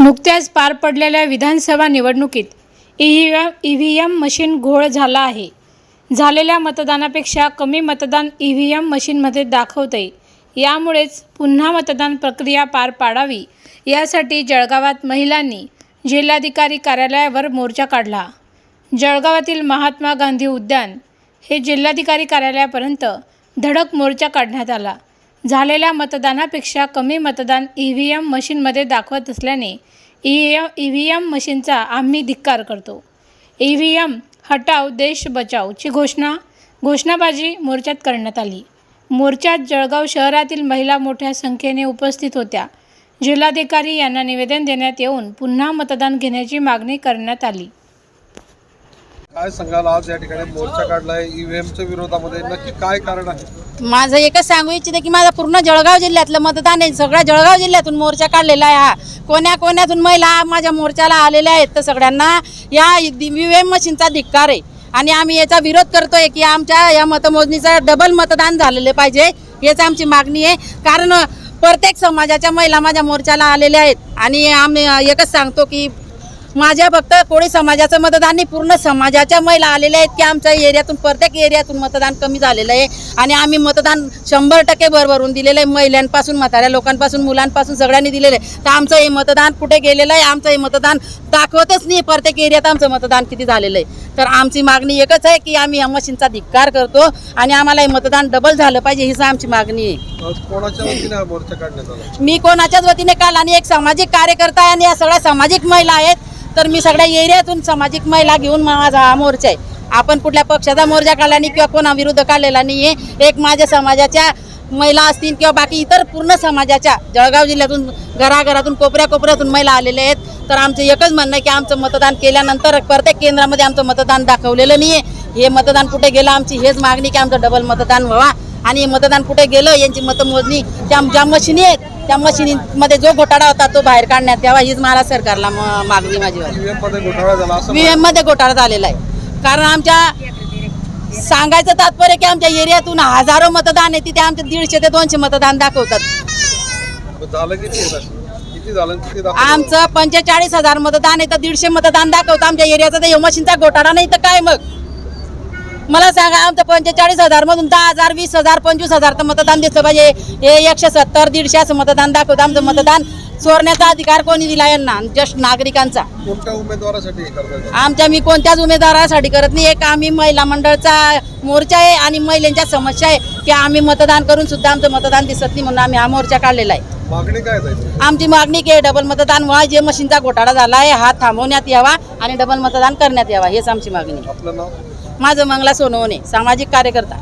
नुकत्याच पार पडलेल्या विधानसभा निवडणुकीत ईव्हीएम ईव्हीएम मशीन घोळ झाला आहे. झालेल्या मतदानापेक्षा कमी मतदान ई व्ही एम मशीनमध्ये दाखवते यामुळेच पुन्हा मतदान प्रक्रिया पार पाडावी. यासाठी जळगावात महिलांनी जिल्हाधिकारी कार्यालयावर मोर्चा काढला. जळगावातील महात्मा गांधी उद्यान हे जिल्हाधिकारी कार्यालयापर्यंत धडक मोर्चा काढण्यात आला. झालेल्या मतदानापेक्षा कमी मतदान ई व्ही एम मशीनमध्ये दाखवत असल्याने E M E V M मशीनचा आम्ही धिक्कार करतो. ई व्ही एम हटाव देश बचावची घोषणा घोषणाबाजी मोर्चात करण्यात आली. मोर्चात जळगाव शहरातील महिला मोठ्या संख्येने उपस्थित होत्या. जिल्हाधिकारी यांना निवेदन देण्यात येऊन पुन्हा मतदान घेण्याची मागणी करण्यात आली. काय सांगाल आज या ठिकाणी मोर्चा काढलाय? ईव्हीएमच्या विरोधामध्ये नक्की काय कारण आहे? माझं एकच सांगू इच्छिते की माझा पूर्ण जळगाव जिल्ह्यातलं मतदान आहे. सगळ्या जळगाव जिल्ह्यातून मोर्चा काढलेला आहे हा. कोण्या कोण्यातून महिला माझ्या मोर्चाला आलेल्या आहेत तर सगळ्यांना या व्हीएम मशीनचा धिक्कार आहे. आणि आम्ही याचा विरोध करतोय की आमच्या या मतमोजणीचा डबल मतदान झालेलं पाहिजे हेच आमची मागणी आहे. कारण प्रत्येक समाजाच्या महिला माझ्या मोर्चाला आलेल्या आहेत. आणि आम्ही एकच सांगतो की माझ्या फक्त कोळी समाजाचं मतदान नाही पूर्ण समाजाच्या महिला आलेल्या आहेत की आमच्या एरियातून प्रत्येक एरियातून मतदान कमी झालेलं आहे. आणि आम्ही मतदान शंभर टक्के भरभरून दिलेलं आहे महिलांपासून म्हाताऱ्या लोकांपासून मुलांपासून सगळ्यांनी दिलेलं आहे. तर आमचं हे मतदान कुठे गेलेलं आहे आमचं हे मतदान दाखवतच नाही प्रत्येक एरियात आमचं मतदान किती झालेलं आहे. तर आमची मागणी एकच आहे की आम्ही या मशीनचा धिक्कार करतो आणि आम्हाला हे मतदान डबल झालं पाहिजे हीच आमची मागणी आहे. मी कोणाच्याच वतीने काल आणि एक सामाजिक कार्यकर्ता आहे आणि या सगळ्या सामाजिक महिला आहेत. तर मी सगळ्या एरियातून सामाजिक महिला घेऊन माझा हा मोर्चा आहे. आपण कुठल्या पक्षाचा मोर्चा काढला नाही किंवा कोणा विरुद्ध काढलेला नाही आहे एक माझ्या समाजाच्या महिला असतील किंवा बाकी इतर पूर्ण समाजाच्या जळगाव जिल्ह्यातून घराघरातून कोपऱ्या कोपऱ्यातून महिला आलेल्या आहेत. तर आमचं एकच म्हणणं आहे की आमचं मतदान केल्यानंतर प्रत्येक केंद्रामध्ये आमचं मतदान दाखवलेलं नाही आहे हे मतदान कुठे गेलं आमची हेच मागणी की आमचं डबल मतदान व्हावा. आणि हे मतदान कुठे गेलं यांची मतमोजणी त्या ज्या मशिनी आहेत त्या मशिनीमध्ये जो घोटाळा होता तो बाहेर काढण्यात यावा हीच मला सरकारला मागणी माझी व्हीएममध्ये घोटाळा झालेला आहे. कारण आमच्या सांगायचं तात्पर्य की आमच्या एरियातून हजारो मतदान आहे तिथे आमचे दीडशे ते दोनशे मतदान दाखवतात? आमचं पंचेचाळीस हजार मतदान आहे तर दीडशे मतदान दाखवतं आमच्या एरियाचा तर मशीनचा घोटाळा नाही तर काय मग? मला सांगा आमचं पंचेचाळीस हजार मधून दहा हजार वीस हजार पंचवीस हजार तर मतदान दिसलं पाहिजे. हे एकशे सत्तर दीडशे असं मतदान दाखवतं आमचं मतदान. चोरण्याचा अधिकार कोणी दिला यांना? जस्ट नागरिकांचा. कोणत्या उमेदवारासाठी आमच्या मी कोणत्याच उमेदवारासाठी करत नाही. एक आम्ही महिला मंडळचा मोर्चा आहे आणि महिलांच्या समस्या आहे. की आम्ही मतदान करून सुद्धा आमचं मतदान दिसत नाही म्हणून आम्ही हा मोर्चा काढलेला आहे. मागणी काय जायची आमची मागणी की डबल मतदान व्हा जे मशीनचा घोटाळा झाला आहे हा थांबवण्यात यावा आणि डबल मतदान करण्यात यावा. हेच आमची मागणी. आपलं नाव? माझं मंगला सोनवणे सामाजिक कार्यकर्ता.